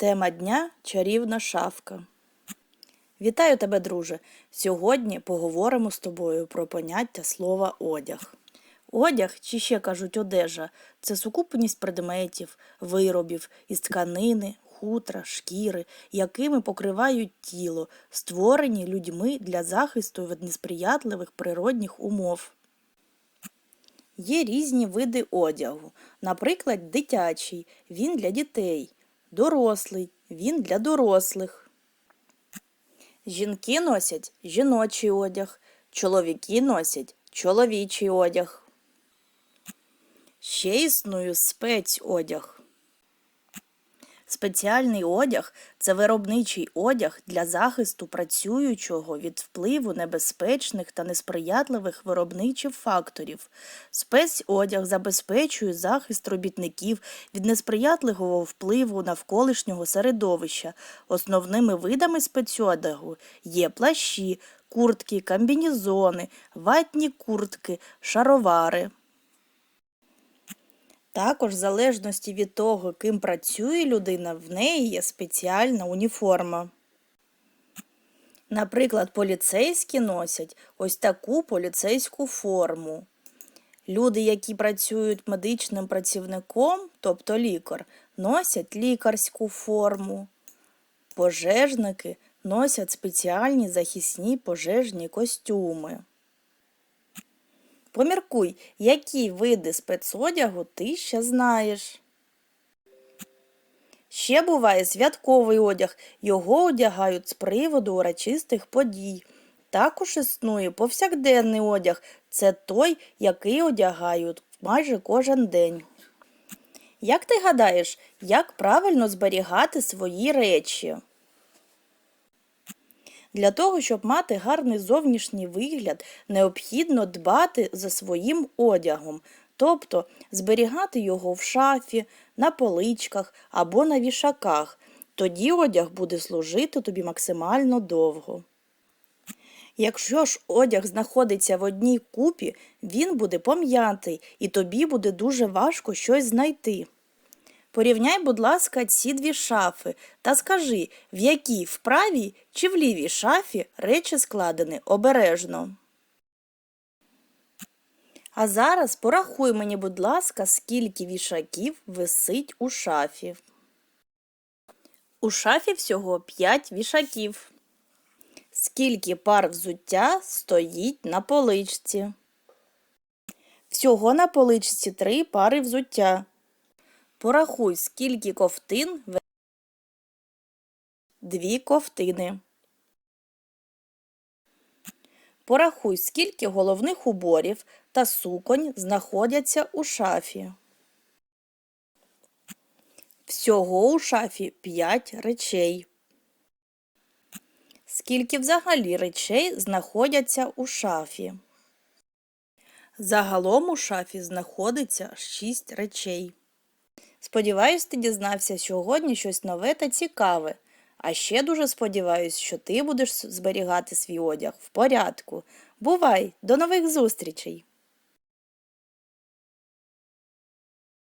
Тема дня чарівна шафка. Вітаю тебе, друже! Сьогодні поговоримо з тобою про поняття слова одяг. Одяг, чи ще кажуть одежа, це сукупність предметів, виробів із тканини, хутра, шкіри, якими покривають тіло, створені людьми для захисту від несприятливих природних умов. Є різні види одягу. Наприклад, дитячий він для дітей, дорослий він для дорослих. Жінки носять жіночий одяг, чоловіки носять чоловічий одяг. Ще існує спецодяг. Спеціальний одяг це виробничий одяг для захисту працюючого від впливу небезпечних та несприятливих виробничих факторів. Спецодяг забезпечує захист робітників від несприятливого впливу навколишнього середовища. Основними видами спецодягу є плащі, куртки, комбінезони, ватні куртки, шаровари. Також, в залежності від того, ким працює людина, в неї є спеціальна уніформа. Наприклад, поліцейські носять ось таку поліцейську форму. Люди, які працюють медичним працівником, тобто лікар, носять лікарську форму. Пожежники носять спеціальні захисні пожежні костюми. Поміркуй, які види спецодягу ти ще знаєш. Ще буває святковий одяг, його одягають з приводу урочистих подій. Також існує повсякденний одяг, це той, який одягають майже кожен день. Як ти гадаєш, як правильно зберігати свої речі? Для того, щоб мати гарний зовнішній вигляд, необхідно дбати за своїм одягом, тобто зберігати його в шафі, на поличках або на вішаках. Тоді одяг буде служити тобі максимально довго. Якщо ж одяг знаходиться в одній купі, він буде пом'ятий і тобі буде дуже важко щось знайти. Порівняй, будь ласка, ці дві шафи та скажи, в якій в правій чи в лівій шафі речі складені обережно. А зараз порахуй мені, будь ласка, скільки вішаків висить у шафі. У шафі всього 5 вішаків. Скільки пар взуття стоїть на поличці? Всього на поличці 3 пари взуття. Порахуй, скільки ковтин дві ковтини. Порахуй, скільки головних уборів та суконь знаходяться у шафі. Всього у шафі 5 речей. Скільки взагалі речей знаходяться у шафі? Загалом у шафі знаходиться 6 речей. Сподіваюсь, ти дізнався сьогодні щось нове та цікаве. А ще дуже сподіваюсь, що ти будеш зберігати свій одяг в порядку. Бувай, до нових зустрічей!